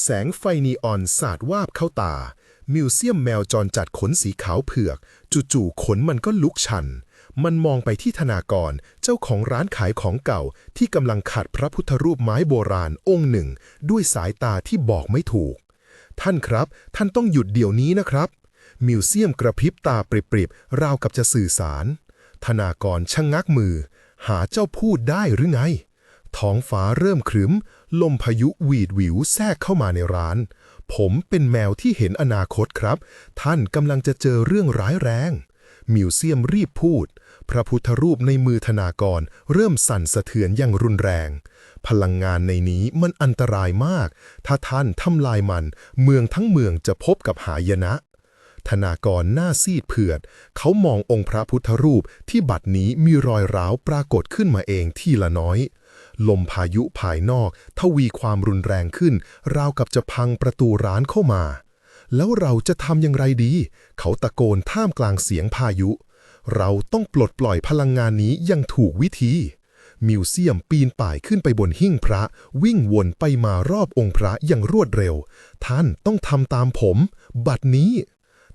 แสงไฟนีออนสาดวาบเข้าตา มิวเซียมแมวจรจัดขนสีขาวเผือก จู่ๆขนมันก็ลุกชัน มันมองไปที่ธนากรเจ้าของร้านขายของเก่าที่กำลังขัดพระพุทธรูปไม้โบราณองค์หนึ่ง ด้วยสายตาที่บอกไม่ถูก ท่านครับ ท่านต้องหยุดเดี๋ยวนี้นะครับ มิวเซียมกระพริบตาปริบๆราวกับจะสื่อสาร ธนากรชะงงักมือ หาเจ้าพูดได้หรือไง ท้องฟ้าเริ่มครึ้ม ลมพายุหวีดหวิวแทรกเข้ามาในร้าน ผมเป็นแมวที่เห็นอนาคตครับ ท่านกำลังจะเจอเรื่องร้ายแรง มิวเซียมรีบพูด พระพุทธรูปในมือธนากร เริ่มสั่นสะเทือนอย่างรุนแรง พลังงานในนี้มันอันตรายมาก ถ้าท่านทำลายมัน เมืองทั้งเมืองจะพบกับหายนะ ธนากรหน้าซีดเผือด เขามององค์พระพุทธรูปที่บัดนี้มีรอยร้าวปรากฏขึ้นมาเองทีละน้อย ลมพายุภายนอกทวีความรุนแรงขึ้น ราวกับจะพังประตูร้านเข้ามา แล้วเราจะทำอย่างไรดี เขาตะโกนท่ามกลางเสียงพายุ เราต้องปลดปล่อยพลังงานนี้อยังถูกวิธี มิวเซียมปีนป่ายขึ้นไปบนหิ้งพระ วิ่งวนไปมารอบองค์พระอย่างรวดเร็ว ท่านต้องทำตามผม บัดนี้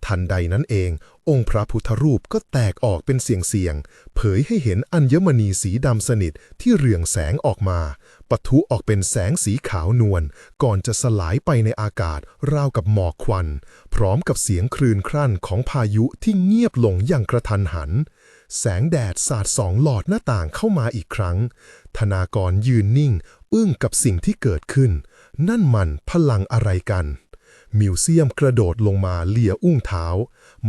ทันใดนั้นเอง องค์พระพุทธรูปก็แตกออกเป็นเสียงๆ เผยให้เห็นอัญมณีสีดำสนิทที่เรืองแสงออกมาปะทุออกเป็นแสงสีขาวนวลก่อนจะสลายไปในอากาศราวกับหมอกควัน พร้อมกับเสียงคลื่นครั่นของพายุที่เงียบลงอย่างกระทันหัน แสงแดดสาดสองหลอดหน้าต่างเข้ามาอีกครั้ง ธนากรยืนนิ่ง อึ้งกับสิ่งที่เกิดขึ้น นั่นมันพลังอะไรกัน มิวเซียมกระโดดลงมาเลียอุ้งเท้า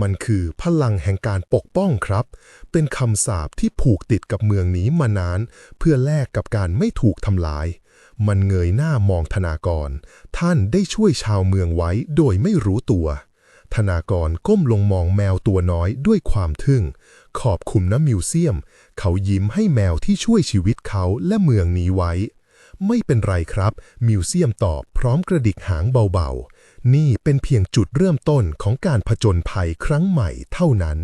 มันคือพลังแห่งการปกป้องครับ เป็นคำสาปที่ผูกติดกับเมืองนี้มานาน เพื่อแลกกับการไม่ถูกทำลาย มันเงยหน้ามองธนากร ท่านได้ช่วยชาวเมืองไว้โดยไม่รู้ตัว ธนากรก้มลงมองแมวตัวน้อยด้วยความทึ่ง ขอบคุณนะมิวเซียม เขายิ้มให้แมวที่ช่วยชีวิตเขาและเมืองนี้ไว้ ไม่เป็นไรครับ มิวเซียมตอบพร้อมกระดิกหางเบาๆ นี่เป็นเพียงจุดเริ่มต้นของการผจญภัยครั้งใหม่เท่านั้น